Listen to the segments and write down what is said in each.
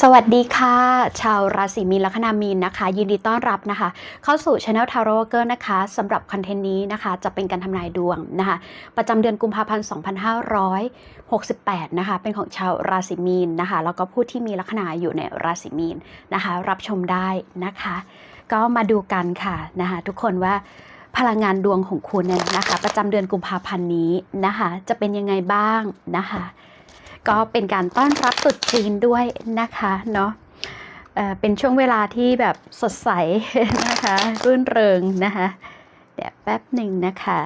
สวัสดีค่ะ ชาวราศีมีนลัคนามีนนะคะ ยินดีต้อนรับนะคะ เข้าสู่ช anel Tarot Worker นะคะสำหรับคอนเทนต์นี้นะคะ จะเป็นการทำนายดวงนะคะ ประจำเดือนกุมภาพันธ์ 2568 นะคะ เป็นของชาวราศีมีนนะคะ แล้วก็ผู้ที่มีลัคนาอยู่ในราศีมีนนะคะ รับชมได้นะคะ ก็มาดูกันค่ะนะคะ ทุกคนว่าพลังงานดวงของคุณเนี่ยนะคะ ประจำเดือนกุมภาพันธ์นี้นะคะ จะเป็นยังไงบ้างนะคะ ก็เป็นการต้อนรับตรุษจีนด้วยนะคะเนาะเป็นช่วงเวลาที่แบบสดใสนะคะรื่นเริงนะคะเดี๋ยวแป๊บหนึ่งนะคะ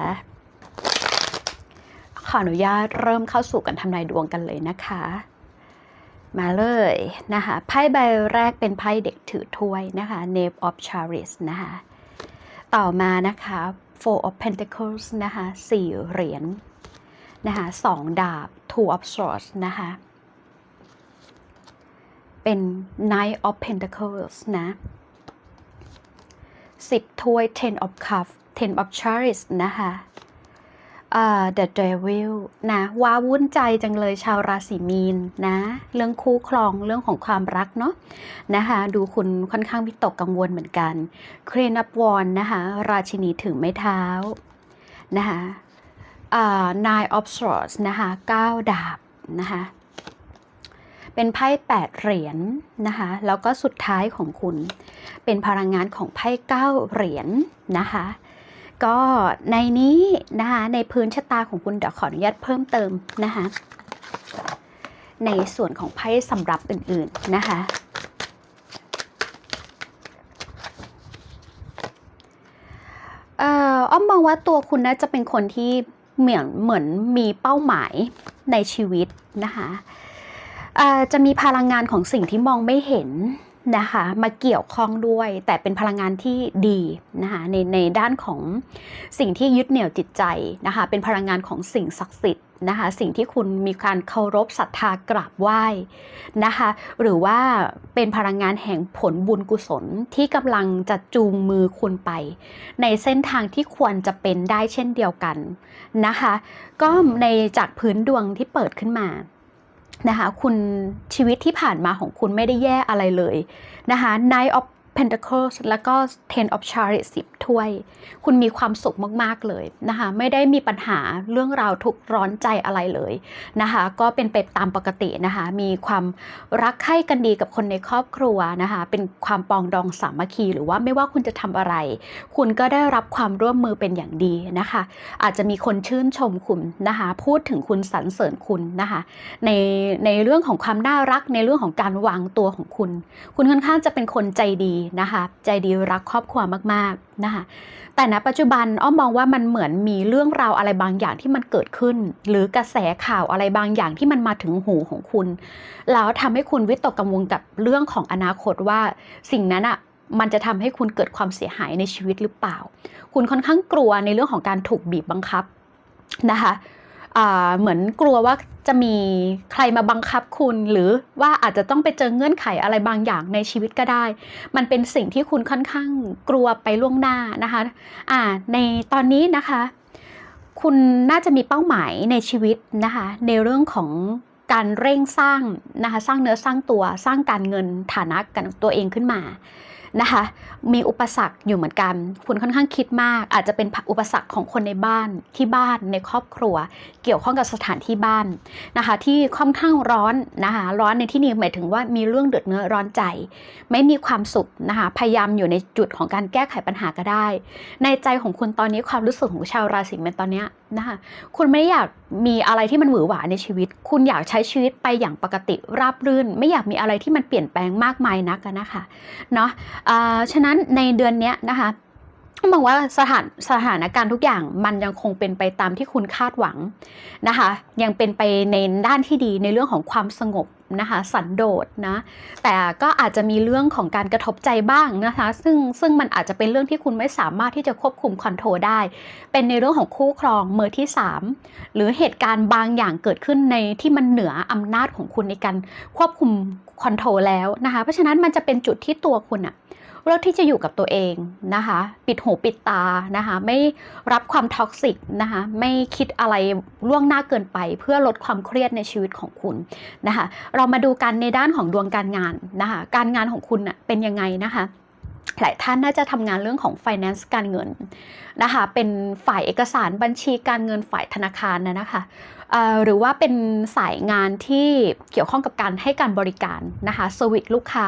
ขออนุญาตเริ่มเข้าสู่การทำนายดวงกันเลยนะคะ มาเลยนะคะไพ่ใบแรกเป็นไพ่เด็กถือถ้วยนะคะ n a v e of Chariot นะคะต่อมานะคะ Four of Pentacles นะคะสี่เหรียญนะคะสองดาบ two of swords นะคะ เป็น knight of pentacles นะสิบถ้วย ten of cups ten of chariots นะคะอ่า the devil นะว้าวุ่นใจจังเลยชาวราศีมีนนะ เรื่องคู่ครองเรื่องของความรักเนาะนะคะดูคุณค่อนข้างวิตกกังวลเหมือนกัน Queen of Wands นะคะราชินีถึงไม้เท้านะคะ nine of swords นะคะ9ดาบนะคะเป็นไพ่8เหรียญนะคะแล้วก็สุดท้ายของคุณเป็นพลังงานของไพ่9เหรียญนะคะก็ในนี้นะคะในพื้นชะตาของคุณเดี๋ยวขออนุญาตเพิ่มเติมนะคะในส่วนของไพ่สำหรับอื่นๆนะคะเอ่ออ้อมมองว่าตัวคุณน่าจะเป็นคนที่ เหมือนเหมือนมีเป้าหมายในชีวิตนะคะะจะมีพลังงานของสิ่งที่มองไม่เห็น นะคะมาเกี่ยวข้องด้วย แต่เป็นพลังงานที่ดีนะคะในในด้านของสิ่งที่ยึดเหนี่ยวจิตใจนะคะเป็นพลังงานของสิ่งศักดิ์สิทธิ์นะคะสิ่งที่คุณมีการเคารพศรัทธากราบไหว้นะคะหรือว่าเป็นพลังงานแห่งผลบุญกุศลที่กำลังจะจูงมือคุณไป ในเส้นทางที่ควรจะเป็นได้เช่นเดียวกันนะคะก็ในจากพื้นดวงที่เปิดขึ้นมา นะคะคุณชีวิตที่ผ่านมาของคุณไม่ได้แย่อะไรเลยนะคะ Night of Pentacles แล้วก็ Ten of Chariots 10ถ้วย คุณมีความสุขมากๆเลยนะคะ ไม่ได้มีปัญหาเรื่องราวทุกข์ร้อนใจอะไรเลยนะคะ ก็เป็นไปตามปกตินะคะ มีความรักใคร่กันดีกับคนในครอบครัวนะคะ เป็นความปองดองสามัคคี หรือว่าไม่ว่าคุณจะทำอะไร คุณก็ได้รับความร่วมมือเป็นอย่างดีนะคะ อาจจะมีคนชื่นชมคุณนะคะ พูดถึงคุณสรรเสริญคุณนะคะ ในในเรื่องของความน่ารักในเรื่องของการวางตัวของคุณ คุณค่อนข้างจะเป็นคนใจดีนะคะใจดีรักครอบครัวมากๆนะคะแต่ณปัจจุบันอ้อมมองว่ามันเหมือนมีเรื่องราวอะไรบางอย่างที่มันเกิดขึ้น หรือกระแสข่าวอะไรบางอย่างที่มันมาถึงหูของคุณ แล้วทำให้คุณวิตกกังวลกับเรื่องของอนาคตว่าสิ่งนั้นอะมันจะทำให้คุณเกิดความเสียหายในชีวิตหรือเปล่า คุณค่อนข้างกลัวในเรื่องของการถูกบีบบังคับนะคะเหมือนกลัวว่า จะมีใครมาบังคับคุณ หรือว่าอาจจะต้องไปเจอเงื่อนไขอะไรบางอย่างในชีวิตก็ได้ มันเป็นสิ่งที่คุณค่อนข้างกลัวไปล่วงหน้านะคะอ่าในตอนนี้นะคะ คุณน่าจะมีเป้าหมายในชีวิตนะคะในเรื่องของการเร่งสร้างนะคะสร้างเนื้อสร้างตัวสร้างการเงินฐานะกันตัวเองขึ้นมา นะคะมีอุปสรรคอยู่เหมือนกัน คุณค่อนข้างคิดมาก อาจจะเป็นอุปสรรคของคนในบ้านที่บ้านในครอบครัว เกี่ยวข้องกับสถานที่บ้านนะคะ ที่ค่อนข้างร้อนนะคะร้อนในที่นี้หมายถึงว่ามีเรื่องเดือดเนื้อร้อนใจ ไม่มีความสุขนะคะพยายามอยู่ในจุดของการแก้ไขปัญหาก็ได้ ในใจของคุณตอนนี้ความรู้สึกของชาวราศีเมษตอนนี้นะคะคุณไม่ได้อยากมีอะไรที่มันหวือหวาในชีวิต คุณอยากใช้ชีวิตไปอย่างปกติราบรื่น ไม่อยากมีอะไรที่มันเปลี่ยนแปลงมากมายนักนะคะเนาะะฉะนั้นในเดือนนี้นะคะ มองว่าสถานสถานการณ์ทุกอย่างมันยังคงเป็นไปตามที่คุณคาดหวังนะคะ ยังเป็นไปในด้านที่ดีในเรื่องของความสงบนะคะสันโดษนะแต่ก็อาจจะมีเรื่องของการกระทบใจบ้างนะคะ ซึ่งซึ่งมันอาจจะเป็นเรื่องที่คุณไม่สามารถที่จะควบคุมคอนโทรลได้ เป็นในเรื่องของคู่ครองมือที่ 3 หรือเหตุการณ์บางอย่างเกิดขึ้นในที่มันเหนืออำนาจของคุณในการควบคุมคอนโทรลแล้วนะคะ เพราะฉะนั้นมันจะเป็นจุดที่ตัวคุณอะ เลือกที่จะอยู่กับตัวเองนะคะ ปิดหูปิดตานะคะ ไม่รับความท็อกซิกนะคะ ไม่คิดอะไรล่วงหน้าเกินไปเพื่อลดความเครียดในชีวิตของคุณนะคะ เรามาดูกันในด้านของดวงการงานนะคะ การงานของคุณเป็นยังไงนะคะหลายท่านน่าจะทำงานเรื่องของ finance การเงินนะคะ เป็นฝ่ายเอกสารบัญชีการเงินฝ่ายธนาคารนะนะคะหรือว่าเป็นสายงานที่เกี่ยวข้องกับการให้การบริการนะคะ service ลูกค้า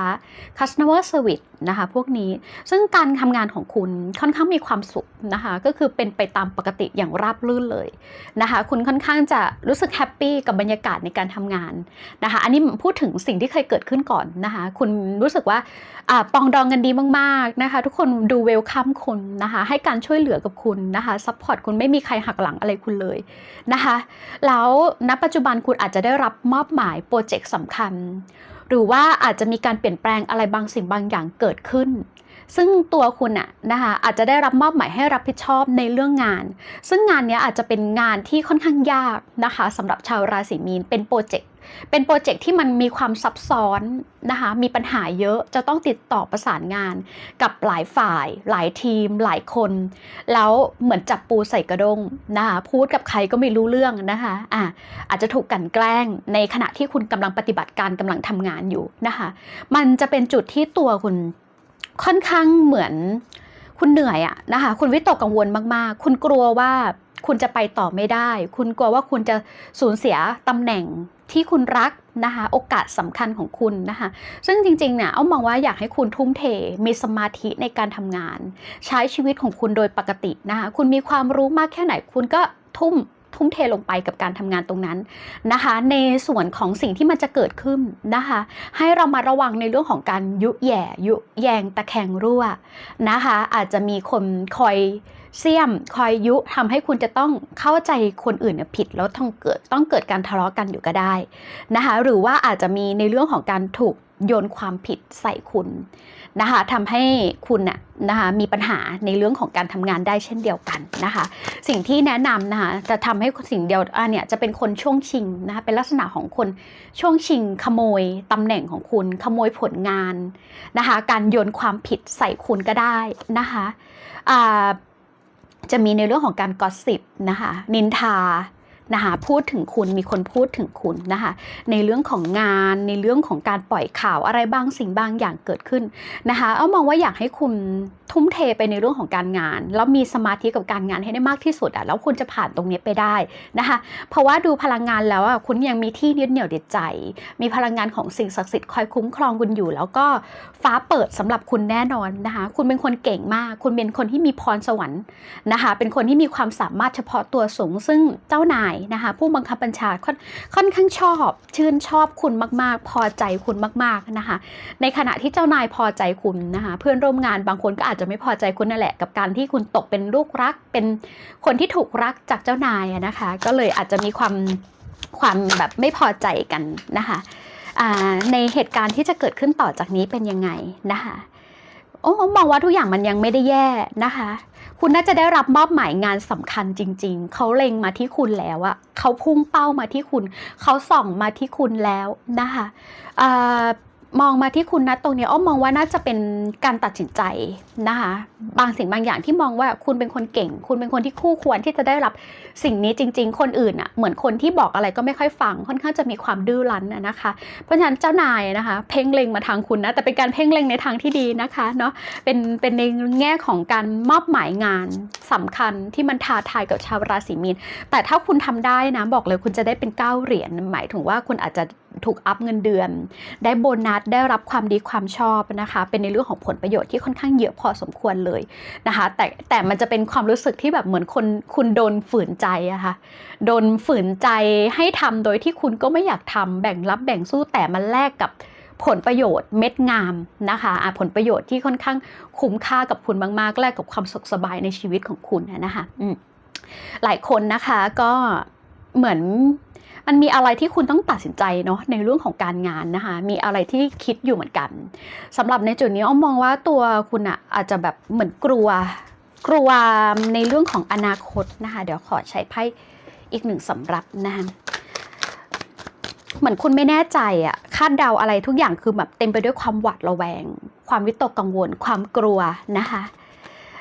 customer service นะคะพวกนี้ซึ่งการทำงานของคุณค่อนข้างมีความสุขนะคะก็คือเป็นไปตามปกติอย่างราบรื่นเลยนะคะคุณค่อนข้างจะรู้สึกแฮปปี้กับบรรยากาศในการทำงานนะคะอันนี้พูดถึงสิ่งที่เคยเกิดขึ้นก่อนนะคะคุณรู้สึกว่าอาปองดองกันดีมากๆนะคะทุกคนดูเวลคัมคุณนะคะให้การช่วยเหลือกับคุณนะคะซัพพอร์ตคุณไม่มีใครหักหลังอะไรคุณเลยนะคะแล้วณปัจจุบันคุณอาจจะได้รับมอบหมายโปรเจกต์สำคัญ หรือว่าอาจจะมีการเปลี่ยนแปลงอะไรบางสิ่งบางอย่างเกิดขึ้น ซึ่งตัวคุณอะนะคะอาจจะได้รับมอบหมายให้รับผิดชอบในเรื่องงาน ซึ่งงานนี้อาจจะเป็นงานที่ค่อนข้างยากนะคะสำหรับชาวราศีมีนเป็นโปรเจกต์ เป็นโปรเจกต์ที่มันมีความซับซ้อนนะคะ มีปัญหาเยอะ จะต้องติดต่อประสานงานกับหลายฝ่าย หลายทีม หลายคน แล้วเหมือนจับปูใส่กระด้งนะคะ พูดกับใครก็ไม่รู้เรื่องนะคะอะอาจจะถูกกลันแกล้งในขณะที่คุณกำลังปฏิบัติการกำลังทำงานอยู่นะคะ มันจะเป็นจุดที่ตัวคุณค่อนข้างเหมือนคุณเหนื่อยอะนะคะ คุณวิตกกังวลมาก ๆ คุณกลัวว่าคุณจะไปต่อไม่ได้ คุณกลัวว่าคุณจะสูญเสียตำแหน่ง ที่คุณรักนะคะโอกาสสำคัญของคุณนะคะ ซึ่งจริงๆเนี่ยเอามองว่าอยากให้คุณทุ่มเทมีสมาธิในการทำงาน ใช้ชีวิตของคุณโดยปกตินะคะคุณมีความรู้มากแค่ไหนคุณก็ทุ่มทุ่มเทลงไปกับการทำงานตรงนั้นนะคะ ในส่วนของสิ่งที่มันจะเกิดขึ้นนะคะ ให้เรามาระวังในเรื่องของการยุแย่ยุแยงตะแคงรั่วนะคะ อาจจะมีคนคอย เสี่ยมคอยยุทำให้คุณจะต้องเข้าใจคนอื่นเนี่ยผิดแล้วต้องเกิดต้องเกิดการทะเลาะกันอยู่ก็ได้นะคะหรือว่าอาจจะมีในเรื่องของการถูกโยนความผิดใส่คุณนะคะทำให้คุณน่ะนะคะมีปัญหาในเรื่องของการทำงานได้เช่นเดียวกันนะคะ สิ่งที่แนะนำนะคะจะทำให้สิ่งเดียวอันเนี่ยจะเป็นคนช่วงชิงนะคะเป็นลักษณะของคนช่วงชิง ขโมยตำแหน่งของคุณ ขโมยผลงานนะคะการโยนความผิดใส่คุณก็ได้นะคะอ่า จะมีในเรื่องของการกอสซิบนะคะนินทา นะคะพูดถึงคุณมีคนพูดถึงคุณนะคะในเรื่องของงานในเรื่องของการปล่อยข่าวอะไรบางสิ่งบางอย่างเกิดขึ้นนะคะเอามองว่าอยากให้คุณทุ่มเทไปในเรื่องของการงาน แล้วมีสมาธิกับการงานให้ได้มากที่สุดอะแล้วคุณจะผ่านตรงนี้ไปได้นะคะเพราะว่าดูพลังงานแล้วอะคุณยังมีที่ยึดเหนี่ยวเด็ดใจ มีพลังงานของสิ่งศักดิ์สิทธิ์คอยคุ้มครองคุณอยู่ แล้วก็ฟ้าเปิดสำหรับคุณแน่นอนนะคะคุณเป็นคนเก่งมาก คุณเป็นคนที่มีพรสวรรค์นะคะเป็นคนที่มีความสามารถเฉพาะตัวสูง ซึ่งเจ้านายนะคะผู้บังคับบัญชาค่อนค่อนข้างชอบ ชื่นชอบคุณมากๆ พอใจคุณมากๆนะคะ ในขณะที่เจ้านายพอใจคุณนะคะเพื่อนร่วมงานบางคนก็อาจจะไม่พอใจคุณนั่นแหละ กับการที่คุณตกเป็นลูกรัก เป็นคนที่ถูกรักจากเจ้านายนะคะ ก็เลยอาจจะมีความความแบบไม่พอใจกันนะคะในเหตุการณ์ที่จะเกิดขึ้นต่อจากนี้เป็นยังไงนะคะ โอ้มองว่าทุกอย่างมันยังไม่ได้แย่นะคะ คุณน่าจะได้รับมอบหมายงานสำคัญจริง ๆ เขาเล็งมาที่คุณแล้วอะเขาพุ่งเป้ามาที่คุณ เขาส่องมาที่คุณแล้วนะคะอ่า มองมาที่คุณนะตรงนี้อ้อมมองว่าน่าจะเป็นการตัดสินใจนะคะ บางสิ่งบางอย่างที่มองว่าคุณเป็นคนเก่ง คุณเป็นคนที่คู่ควรที่จะได้รับสิ่งนี้จริง ๆ คนอื่นอะเหมือนคนที่บอกอะไรก็ไม่ค่อยฟัง ค่อนข้างจะมีความดื้อรั้นอะนะคะ เพราะฉะนั้นเจ้านายนะคะ เพ่งเล็งมาทางคุณนะแต่เป็นการเพ่งเล็งในทางที่ดีนะคะเนาะเป็นเป็นในแง่ของการมอบหมายงานสำคัญที่มันท้าทายกับชาวราศีมีนแต่ถ้าคุณทำได้นะบอกเลยคุณจะได้เป็นเก้าเหรียญหมายถึงว่าคุณอาจจะ ถูกอัพเงินเดือน ได้โบนัสได้รับความดีความชอบนะคะ เป็นในเรื่องของผลประโยชน์ที่ค่อนข้างเยอะพอสมควรเลยนะคะ แต่แต่มันจะเป็นความรู้สึกที่แบบเหมือนคนคุณโดนฝืนใจอะค่ะโดนฝืนใจให้ทำโดยที่คุณก็ไม่อยากทำแบ่งรับแบ่งสู้แต่มันแลกกับผลประโยชน์เม็ดงามนะคะะผลประโยชน์ที่ค่อนข้างคุ้มค่ากับคุณมากๆ แลกกับความสุขสบายในชีวิตของคุณนะคะหลายคนนะคะก็เหมือน มันมีอะไรที่คุณต้องตัดสินใจเนาะในเรื่องของการงานนะคะ มีอะไรที่คิดอยู่เหมือนกันสำหรับในจุดนี้อ้อมมองว่าตัวคุณอะอาจจะแบบเหมือนกลัว กลัวในเรื่องของอนาคตนะคะ เดี๋ยวขอใช้ไพ่อีกหนึ่งสำรับนะคะเหมือนคุณไม่แน่ใจอะคาดเดาอะไรทุกอย่างคือแบบเต็มไปด้วยความหวาดระแวง ความวิตกกังวล ความกลัวนะคะ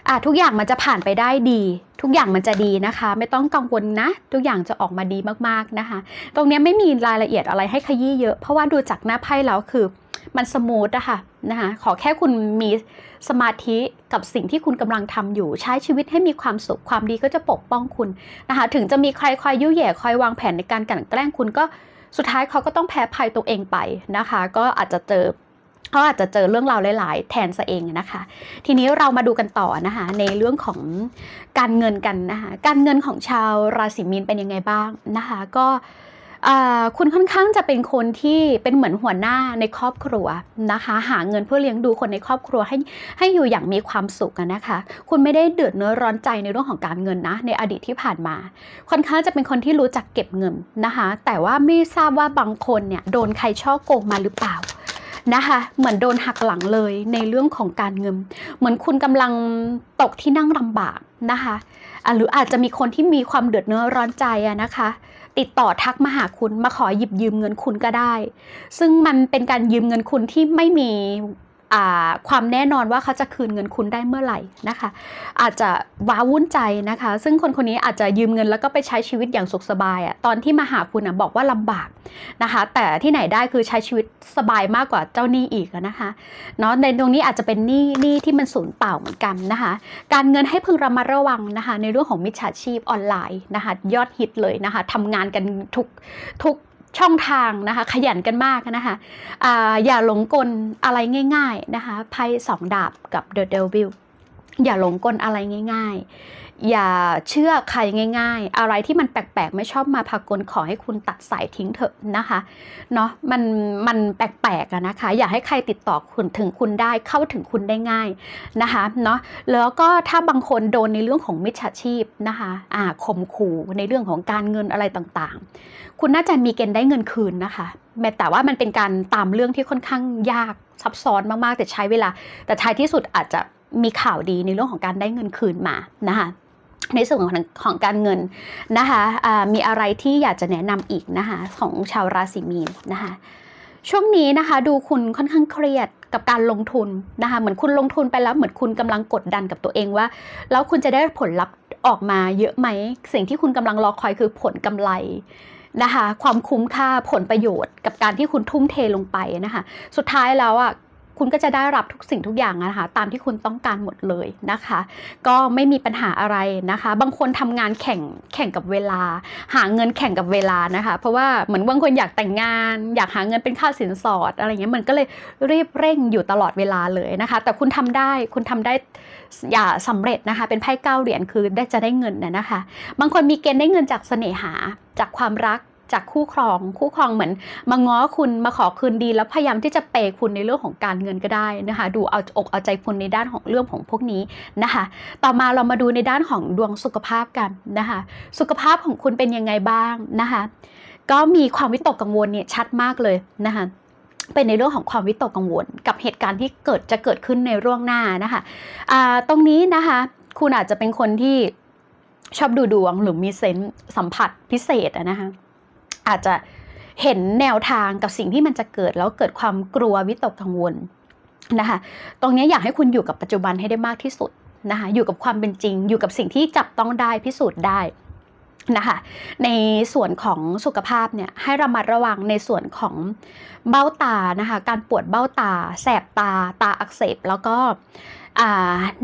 อะทุกอย่างมันจะผ่านไปได้ดี ทุกอย่างมันจะดีนะคะ ไม่ต้องกังวลนะ ทุกอย่างจะออกมาดีมากๆนะคะ ตรงนี้ไม่มีรายละเอียดอะไรให้ขยี้เยอะ เพราะว่าดูจากหน้าไพ่แล้วคือมันสมูทอะค่ะนะคะขอแค่คุณมีสมาธิกับสิ่งที่คุณกำลังทำอยู่ ใช้ชีวิตให้มีความสุขความดีก็จะปกป้องคุณนะคะถึงจะมีใครคอยยุ่ยแย่คอยวางแผนในการกลั่นแกล้งคุณก็สุดท้ายเขาก็ต้องแพ้ภัยตัวเองไปนะคะ ก็อาจจะเจอ เขาอาจจะเจอเรื่องราวหลาย ๆ แทนซะเองนะคะ ทีนี้เรามาดูกันต่อนะคะ ในเรื่องของการเงินกันนะคะ การเงินของชาวราศีมีนเป็นยังไงบ้างนะคะ ก็คุณค่อนข้างจะเป็นคนที่เป็นเหมือนหัวหน้าในครอบครัวนะคะ หาเงินเพื่อเลี้ยงดูคนในครอบครัวให้ให้อยู่อย่างมีความสุขนะคะ คุณไม่ได้เดือดเนื้อร้อนใจในเรื่องของการเงินนะ ในอดีตที่ผ่านมา ค่อนข้างจะเป็นคนที่รู้จักเก็บเงินนะคะ แต่ว่าไม่ทราบว่าบางคนเนี่ยโดนใครช่อโกงมาหรือเปล่า นะคะเหมือนโดนหักหลังเลยในเรื่องของการเงิน เหมือนคุณกำลังตกที่นั่งลำบากนะคะหรืออาจจะมีคนที่มีความเดือดเนื้อร้อนใจอะนะคะ ติดต่อทักมาหาคุณมาขอหยิบยืมเงินคุณก็ได้ ซึ่งมันเป็นการยืมเงินคุณที่ไม่มี ความแน่นอนว่าเขาจะคืนเงินคุณได้เมื่อไหร่นะคะ อาจจะว้าวุ่นใจนะคะ ซึ่งคนคนนี้อาจจะยืมเงินแล้วก็ไปใช้ชีวิตอย่างสุขสบายอะตอนที่มาหาคุณอะบอกว่าลำบากนะคะ แต่ที่ไหนได้คือใช้ชีวิตสบายมากกว่าเจ้าหนี้อีกนะคะเนาะในตรงนี้อาจจะเป็นหนี้หนี้ที่มันสูญเปล่าเหมือนกันนะคะ การเงินให้พึงระมัดระวังนะคะ ในเรื่องของมิจฉาชีพออนไลน์นะคะ ยอดฮิตเลยนะคะทำงานกันทุกทุก ช่องทางนะคะ ขยันกันมากนะคะออย่าหลงกลอะไรง่าย ๆนะคะไพ่สองดาบกับเดอะเดวิลอย่าหลงกลอะไรง่าย ๆ อย่าเชื่อใครง่าย ๆ อะไรที่มันแปลกๆ ไม่ชอบมาพากลขอให้คุณตัดสายทิ้งเถอะนะคะเนาะมันมันแปลกๆนะคะ อย่าให้ใครติดต่อคุณถึงคุณได้เข้าถึงคุณได้ง่ายนะคะเนาะแล้วก็ถ้าบางคนโดนในเรื่องของมิจฉาชีพนะคะอ่าข่มขู่ในเรื่องของการเงินอะไรต่างๆ คุณน่าจะมีเกณฑ์ได้เงินคืนนะคะแม้แต่ว่ามันเป็นการตามเรื่องที่ค่อนข้างยากซับซ้อนมากๆ แต่ใช้เวลา แต่ท้ายที่สุดอาจจะมีข่าวดีในเรื่องของการได้เงินคืนมานะคะ ในส่วนของของการเงินนะคะมีอะไรที่อยากจะแนะนำอีกนะคะของชาวราศีมีนนะคะช่วงนี้นะคะดูคุณค่อนข้างเครียดกับการลงทุนนะคะเหมือนคุณลงทุนไปแล้วเหมือนคุณกำลังกดดันกับตัวเองว่า แล้วคุณจะได้ผลลัพธ์ออกมาเยอะไหม สิ่งที่คุณกำลังรอคอยคือผลกำไรนะคะความคุ้มค่าผลประโยชน์กับการที่คุณทุ่มเทลงไปนะคะ สุดท้ายแล้วอะ คุณก็จะได้รับทุกสิ่งทุกอย่างนะคะ ตามที่คุณต้องการหมดเลยนะคะ ก็ไม่มีปัญหาอะไรนะคะ บางคนทำงานแข่งแข่งกับเวลา หาเงินแข่งกับเวลานะคะ เพราะว่าเหมือนบางคนอยากแต่งงาน อยากหาเงินเป็นค่าสินสอดอะไรเงี้ยมันก็เลยรีบเร่งอยู่ตลอดเวลาเลยนะคะ แต่คุณทำได้คุณทำได้อย่าสำเร็จนะคะ เป็นไพ่เก้าเหรียญคือได้จะได้เงินนะนะคะ บางคนมีเกณฑ์ได้เงินจากเสน่หาจากความรัก จากคู่ครอง คู่ครองเหมือน มาง้อคุณมาขอคืนดี แล้วพยายามที่จะเปย์คุณในเรื่องของการเงินก็ได้นะคะ ดูเอาอกเอาใจคุณในด้านของเรื่องของพวกนี้นะคะ ต่อมาเรามาดูในด้านของดวงสุขภาพกันนะคะ สุขภาพของคุณเป็นยังไงบ้างนะคะ ก็มีความวิตกกังวลเนี่ยชัดมากเลยนะคะเป็นในเรื่องของความวิตกกังวล กับเหตุการณ์ที่เกิดจะเกิดขึ้นในเรื่องหน้านะคะตรงนี้นะคะ คุณอาจจะเป็นคนที่ชอบดูดวงหรือมีเซนส์สัมผัสพิเศษนะคะ อาจจะเห็นแนวทางกับสิ่งที่มันจะเกิดแล้วเกิดความกลัววิตกกังวลนะคะ ตรงนี้อยากให้คุณอยู่กับปัจจุบันให้ได้มากที่สุดนะคะ อยู่กับความเป็นจริง อยู่กับสิ่งที่จับต้องได้พิสูจน์ได้นะคะ ในส่วนของสุขภาพเนี่ยให้ระมัดระวังในส่วนของเบ้าตานะคะ การปวดเบ้าตา แสบตา ตาอักเสบ แล้วก็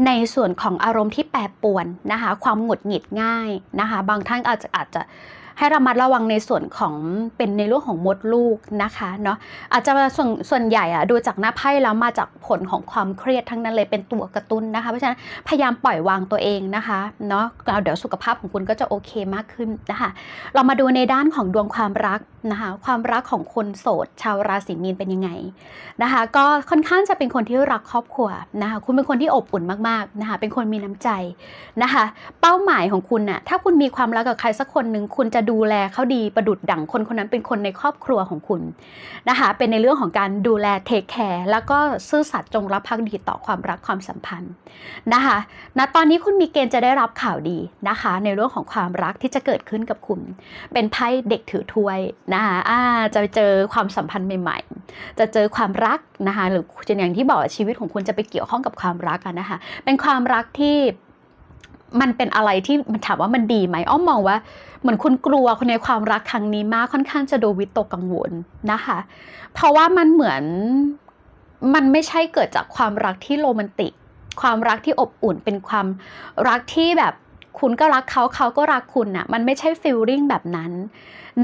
ในส่วนของอารมณ์ที่แปรปรวนนะคะ ความหงุดหงิดง่ายนะคะ บางท่านอาจจะอาจจะ ให้ระมัดระวังในส่วนของเป็นในเรื่องของมดลูกนะคะเนาะอาจจะส่วนส่วนใหญ่อะดูจากหน้าไพ่แล้วมาจากผลของความเครียดทั้งนั้นเลยเป็นตัวกระตุ้นนะคะ เพราะฉะนั้นพยายามปล่อยวางตัวเองนะคะเนาะเาเดี๋ยวสุขภาพของคุณก็จะโอเคมากขึ้นนะคะเรามาดูในด้านของดวงความรักนะคะความรักของคนโสด ชาวราศีมีนเป็นยังไงนะคะก็ค่อนข้างจะเป็นคนที่รักครอบครัวนะคะคุณเป็นคนที่อบอุ่นมากๆนะคะเป็นคนมีน้ำใจนะคะเป้าหมายของคุณน่ะถ้าคุณมีความรักกับใครสักคนหนึ่งคุณจะดูแลเขาดีประดุดดั่งคนคนนั้นเป็นคนในครอบครัวของคุณนะคะเป็นในเรื่องของการดูแลเทคแคร์แล้วก็ซื่อสัตย์จงรักภักดีต่อความรักความสัมพันธ์นะคะณตอนนี้คุณมีเกณฑ์จะได้รับข่าวดีนะคะ ในเรื่องของความรักที่จะเกิดขึ้นกับคุณ เป็นไพ่เด็กถือถ้วยนะคะอ่าจะเจอความสัมพันธ์ใหม่ ๆ จะเจอความรักนะคะหรืออย่างที่บอกชีวิตของคุณจะไปเกี่ยวข้องกับความรักนะคะเป็นความรักที่ มันเป็นอะไรที่มันถามว่ามันดีไหมอ้อมมองว่า เหมือนคุณกลัวคนในความรักครั้งนี้มากค่อนข้างจะดูวิตกกังวลนะคะ เพราะว่ามันเหมือนมันไม่ใช่เกิดจากความรักที่โรแมนติก ความรักที่อบอุ่นเป็นความรักที่แบบคุณก็รักเขาเขาก็รักคุณน่ะมันไม่ใช่ฟีลลิ่งแบบนั้น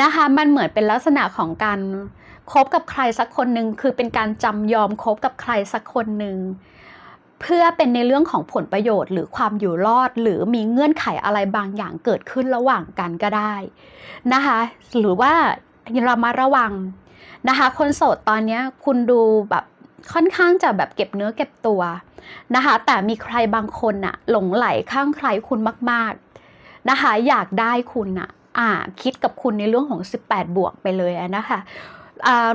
นะคะมันเหมือนเป็นลักษณะของการคบกับใครสักคนหนึ่งคือเป็นการจำยอมคบกับใครสักคนหนึ่ง เพื่อเป็นในเรื่องของผลประโยชน์หรือความอยู่รอด หรือมีเงื่อนไขอะไรบางอย่างเกิดขึ้นระหว่างกันก็ได้นะคะหรือว่าเรามาระวังนะคะ คนโสดตอนนี้คุณดูแบบค่อนข้างจะแบบเก็บเนื้อเก็บตัวนะคะ แต่มีใครบางคนอะหลงไหลข้างใครคุณมาก ๆนะคะ อยากได้คุณอะอ่าคิดกับคุณในเรื่องของ 18 บวกไปเลยนะคะ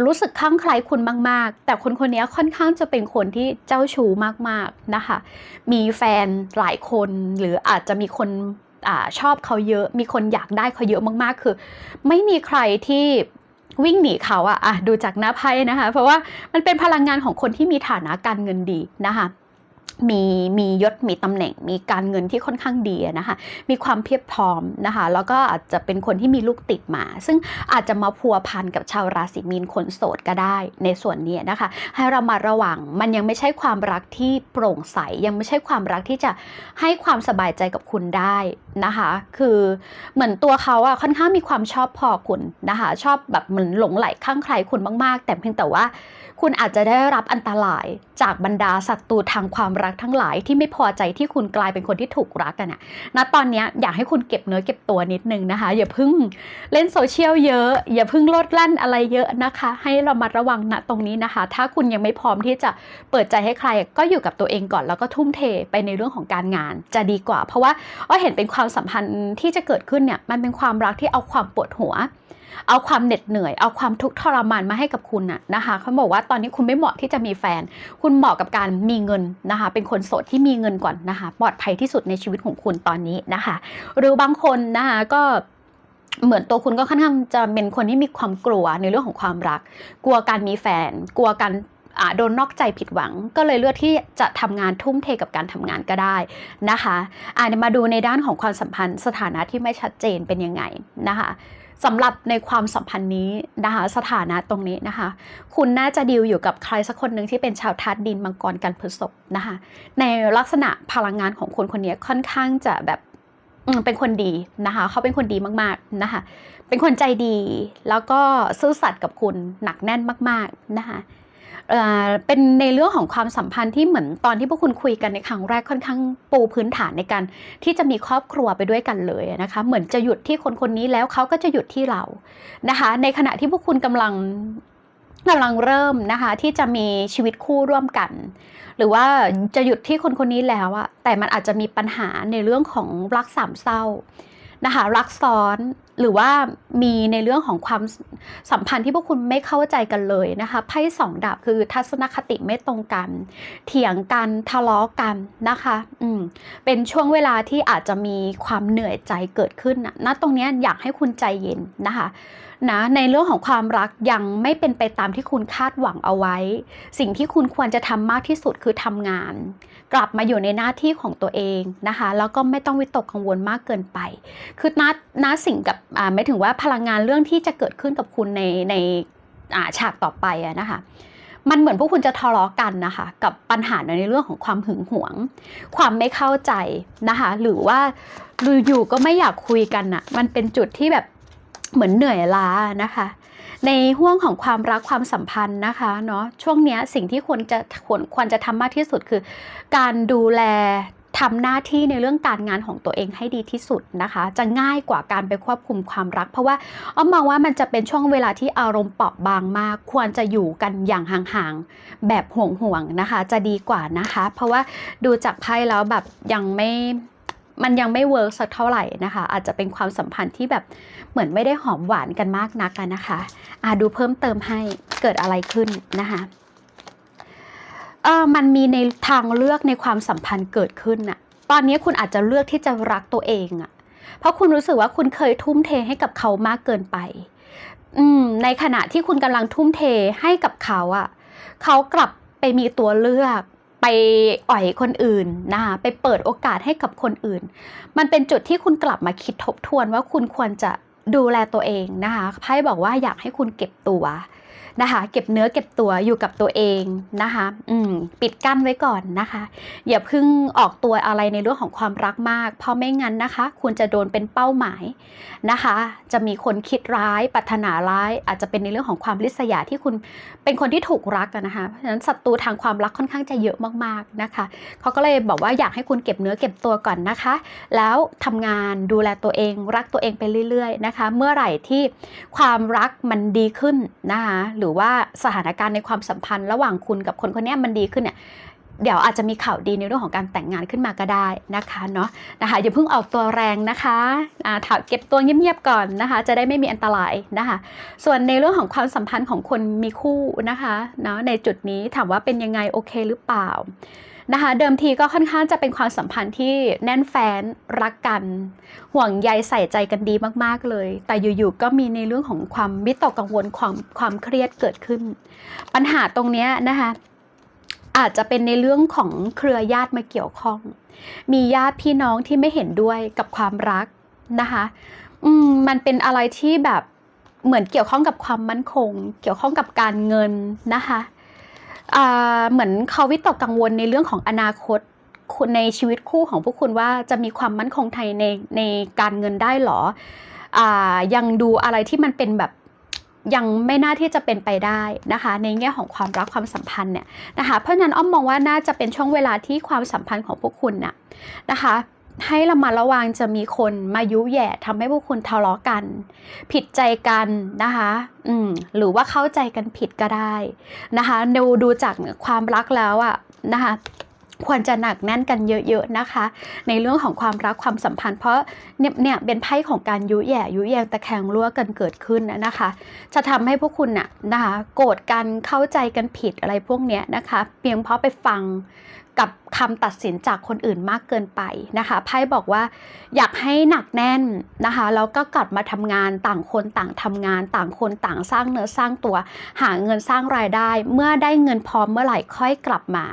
รู้สึกข้างใครคุณมาก ๆ แต่คนคนนี้ค่อนข้างจะเป็นคนที่เจ้าชู้มาก ๆ นะคะ มีแฟนหลายคนหรืออาจจะมีคนอชอบเขาเยอะ มีคนอยากได้เขาเยอะมาก ๆ คือ ไม่มีใครที่วิ่งหนีเขาอะอะดูจากหน้าไพ่นะคะ เพราะว่ามันเป็นพลังงานของคนที่มีฐานะการเงินดีนะคะ มีมียศมีตำแหน่ง มีการเงินที่ค่อนข้างดีนะคะมีความเพียบพร้อมนะคะแล้วก็อาจจะเป็นคนที่มีลูกติดมา ซึ่งอาจจะมาพัวพันกับชาวราศีมีนคนโสดก็ได้ในส่วนนี้นะคะ ให้เรามาระวังมันยังไม่ใช่ความรักที่โปร่งใสยังไม่ใช่ความรักที่จะให้ความสบายใจกับคุณได้นะคะ คือเหมือนตัวเขาอะค่อนข้างมีความชอบพอคุณนะคะชอบแบบเหมือนหลงไหลข้างใครคุณมาก ๆ แต่เพียงแต่ว่า คุณอาจจะได้รับอันตรายจากบรรดาศัตรูทางความรักทั้งหลายที่ไม่พอใจที่คุณกลายเป็นคนที่ถูกรักกันนะณตอนนี้อยากให้คุณเก็บเนื้อเก็บตัวนิดนึงนะคะ อย่าพิ่งเล่นโซเชียลเยอะ อย่าพิ่งลดแล่นอะไรเยอะนะคะ ให้เรามาระวังณตรงนี้นะคะ ถ้าคุณยังไม่พร้อมที่จะเปิดใจให้ใครก็อยู่กับตัวเองก่อนแล้วก็ทุ่มเทไปในเรื่องของการงานจะดีกว่า เพราะว่าอ้อเห็นเป็นความสัมพันธ์ที่จะเกิดขึ้นเนี่ยมันเป็นความรักที่เอาความปวดหัวเอาความเหน็ดเหนื่อย เอาความทุกข์ทรมานมาให้กับคุณน่ะนะคะเขาบอกว่าตอนนี้คุณไม่เหมาะที่จะมีแฟน คุณเหมาะกับการมีเงินนะคะ เป็นคนโสดที่มีเงินก่อนนะคะ ปลอดภัยที่สุดในชีวิตของคุณตอนนี้นะคะ หรือบางคนนะคะก็เหมือนตัวคุณก็ค่อนข้างจะเป็นคนที่มีความกลัวในเรื่องของความรัก กลัวการมีแฟน กลัวการโดนนอกใจผิดหวัง ก็เลยเลือกที่จะทำงานทุ่มเทกับการทำงานก็ได้นะคะอ่ามาดูในด้านของความสัมพันธ์สถานะที่ไม่ชัดเจนเป็นยังไงนะคะ สำหรับในความสัมพันธ์นี้นะคะสถานะตรงนี้นะคะ คุณน่าจะดีลอยู่กับใครสักคนหนึ่งที่เป็นชาวธาตุดินมังกรกันพฤษภนะคะในลักษณะพลังงานของคนคนนี้ค่อนข้างจะแบบเป็นคนดีนะคะ เขาเป็นคนดีมากๆนะคะ เป็นคนใจดีแล้วก็ซื่อสัตย์กับคุณหนักแน่นมาก ๆนะคะ เป็นในเรื่องของความสัมพันธ์ที่เหมือนตอนที่พวกคุณคุยกันในครั้งแรกค่อนข้างปูพื้นฐานในการที่จะมีครอบครัวไปด้วยกันเลยนะคะเหมือนจะหยุดที่คนคนนี้แล้วเขาก็จะหยุดที่เรานะคะ ในขณะที่พวกคุณกำลังกำลังเริ่มนะคะที่จะมีชีวิตคู่ร่วมกัน หรือว่าจะหยุดที่คนคนนี้แล้วอะแต่มันอาจจะมีปัญหาในเรื่องของรักสามเศร้า นะคะรักซ้อนหรือว่ามีในเรื่องของความสัมพันธ์ที่พวกคุณไม่เข้าใจกันเลยนะคะไพ่สองดาบคือทัศนคติไม่ตรงกัน เถียงกันทะเลาะกันนะคะอืมเป็นช่วงเวลาที่อาจจะมีความเหนื่อยใจเกิดขึ้นนะตรงนี้อยากให้คุณใจเย็นนะคะนะในเรื่องของความรักยังไม่เป็นไปตามที่คุณคาดหวังเอาไว้ สิ่งที่คุณควรจะทำมากที่สุดคือทำงาน กลับมาอยู่ในหน้าที่ของตัวเองนะคะ แล้วก็ไม่ต้องวิตกกังวลมากเกินไป คือนัดนัดสิ่งกับอ่าไม่ถึงว่าพลังงานเรื่องที่จะเกิดขึ้นกับคุณในในฉากต่อไปอะนะคะมันเหมือนพวกคุณจะทะเลาะกันนะคะ กับปัญหาในเรื่องของความหึงหวง ความไม่เข้าใจนะคะ หรือว่าอยู่ก็ไม่อยากคุยกันอะมันเป็นจุดที่แบบ เหมือนเหนื่อยล้านะคะ ในห่วงของความรักความสัมพันธ์นะคะเนาะช่วงนี้สิ่งที่ควรจะควรควรจะทำมากที่สุดคือ การดูแลทำหน้าที่ในเรื่องการงานของตัวเองให้ดีที่สุดนะคะ จะง่ายกว่าการไปควบคุมความรัก เพราะว่าอ้อมมองว่ามันจะเป็นช่วงเวลาที่อารมณ์เปราะบางมาก ควรจะอยู่กันอย่างห่างๆแบบห่วงๆนะคะ จะดีกว่านะคะ เพราะว่าดูจากไพ่แล้วแบบยังไม่ มันยังไม่เวิร์กสักเท่าไหร่นะคะ อาจจะเป็นความสัมพันธ์ที่แบบเหมือนไม่ได้หอมหวานกันมากนักอะนะคะอะดูเพิ่มเติมให้เกิดอะไรขึ้นนะคะเออมันมีในทางเลือกในความสัมพันธ์เกิดขึ้นอะตอนนี้คุณอาจจะเลือกที่จะรักตัวเองอะเพราะคุณรู้สึกว่าคุณเคยทุ่มเทให้กับเขามากเกินไป อืม ในขณะที่คุณกำลังทุ่มเทให้กับเขาอะเขากลับไปมีตัวเลือก ไปอ่อยคนอื่นนะคะไปเปิดโอกาสให้กับคนอื่น มันเป็นจุดที่คุณกลับมาคิดทบทวนว่าคุณควรจะดูแลตัวเองนะคะไพ่บอกว่าอยากให้คุณเก็บตัว นะคะ เก็บเนื้อเก็บตัวอยู่กับตัวเองนะคะ อืมปิดกั้นไว้ก่อนนะคะ อย่าเพิ่งออกตัวอะไรในเรื่องของความรักมาก เพราะไม่งั้นนะคะ คุณจะโดนเป็นเป้าหมายนะคะ จะมีคนคิดร้ายปรารถนาร้าย อาจจะเป็นในเรื่องของความริษยาที่คุณเป็นคนที่ถูกรักนะคะเพราะฉะนั้นศัตรูทางความรักค่อนข้างจะเยอะมากๆนะคะเขาก็เลยบอกว่าอยากให้คุณเก็บเนื้อเก็บตัวก่อนนะคะ แล้วทำงานดูแลตัวเองรักตัวเองไปเรื่อย ๆ นะคะ เมื่อไหร่ที่ความรักมันดีขึ้นนะคะหรือรือว่าสถานการณ์ในความสัมพันธ์ระหว่างคุณกับคนคนนี้มันดีขึ้นเนี่ยเดี๋ยวอาจจะมีข่าวดีในเรื่องของการแต่งงานขึ้นมาก็ได้นะคะเนาะนะคะอย่าเพิ่งออกตัวแรงนะคะอ่าถาเก็บตัวเงียบๆก่อนนะคะ จะได้ไม่มีอันตรายนะคะ ส่วนในเรื่องของความสัมพันธ์ของคนมีคู่นะคะเนาะในจุดนี้ถามว่าเป็นยังไงโอเคหรือเปล่า นะคะเดิมทีก็ค่อนข้างจะเป็นความสัมพันธ์ที่แน่นแฟ้นรักกัน ห่วงใยใส่ใจกันดีมากๆเลย แต่อยู่ๆก็มีในเรื่องของความวิตกกังวลความความเครียดเกิดขึ้น ปัญหาตรงนี้นะคะอาจจะเป็นในเรื่องของเครือญาติมาเกี่ยวข้อง มีญาติพี่น้องที่ไม่เห็นด้วยกับความรักนะคะอืมมันเป็นอะไรที่แบบเหมือนเกี่ยวข้องกับความมั่นคง เกี่ยวข้องกับการเงินนะคะ เหมือนเขาวิตกกังวลในเรื่องของอนาคตคในชีวิตคู่ของพวกคุณว่าจะมีความมั่นคงไทยในในการเงินได้หรออยังดูอะไรที่มันเป็นแบบยังไม่น่าที่จะเป็นไปได้นะคะ ในแง่ของความรักความสัมพันธ์เนี่ยนะคะเพราะฉะนั้นอ้อมมองว่าน่าจะเป็นช่วงเวลาที่ความสัมพันธ์ของพวกคุณน่ะนะคะ ให้ระมัดระวังจะมีคนมายุแย่ทำให้พวกคุณทะเลาะกัน ผิดใจกันนะคะ อืมหรือว่าเข้าใจกันผิดก็ได้นะคะดูดูจากความรักแล้วอะนะคะควรจะหนักแน่นกันเยอะๆนะคะ ในเรื่องของความรักความสัมพันธ์ เพราะเนี่ยเนี่ยเป็นไพ่ของการยุแย่ยุแยงตะแคงรั่วกันเกิดขึ้นนะคะ จะทำให้พวกคุณน่ะนะคะโกรธกันเข้าใจกันผิดอะไรพวกเนี้ยนะคะ เพียงเพราะไปฟัง กับคำตัดสินจากคนอื่นมากเกินไปนะคะไพ่บอกว่าอยากให้หนักแน่นนะคะแล้วก็กลับมาทำงานต่างคนต่างทำงาน ต่างคนต่างสร้างเนื้อสร้างตัว หาเงินสร้างรายได้ เมื่อได้เงินพร้อมเมื่อไหร่ค่อยกลับมา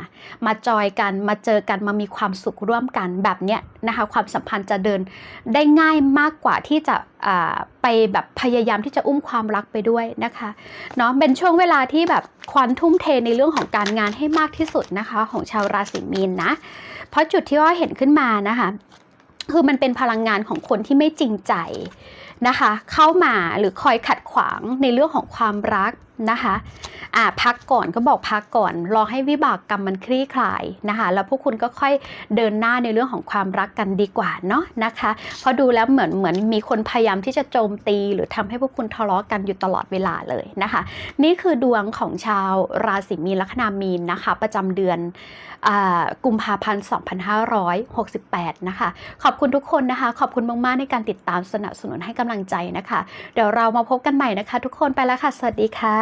มาจอยกันมาเจอกันมามีความสุขร่วมกันแบบเนี้ยนะคะความสัมพันธ์จะเดินได้ง่ายมากกว่าที่จะอ่า ไปแบบพยายามที่จะอุ้มความรักไปด้วยนะคะเนาะเป็นช่วงเวลาที่แบบควันทุ่มเทในเรื่องของการงานให้มากที่สุดนะคะ ของชาวราศีมีนนะ เพราะจุดที่ว่าเห็นขึ้นมานะคะคือมันเป็นพลังงานของคนที่ไม่จริงใจนะคะ เข้ามาหรือคอยขัดขวางในเรื่องของความรักนะคะอ่าพักก่อนก็บอกพักก่อน รอให้วิบากกรรมมันคลี่คลายนะคะ แล้วพวกคุณก็ค่อยเดินหน้าในเรื่องของความรักกันดีกว่าเนาะนะคะเพราะดูแล้วเหมือนเหมือนมีคนพยายามที่จะโจมตี หรือทำให้พวกคุณทะเลาะกันอยู่ตลอดเวลาเลยนะคะ นี่คือดวงของชาวราศีมีนลัคนามีนนะคะ ประจำเดือนอ่ากุมภาพันธ์2568 นะคะ ขอบคุณทุกคนนะคะ ขอบคุณมากๆในการติดตามสนับสนุนให้กำลังใจนะคะ เดี๋ยวเรามาพบกันใหม่นะคะ ทุกคนไปแล้วค่ะ สวัสดีค่ะ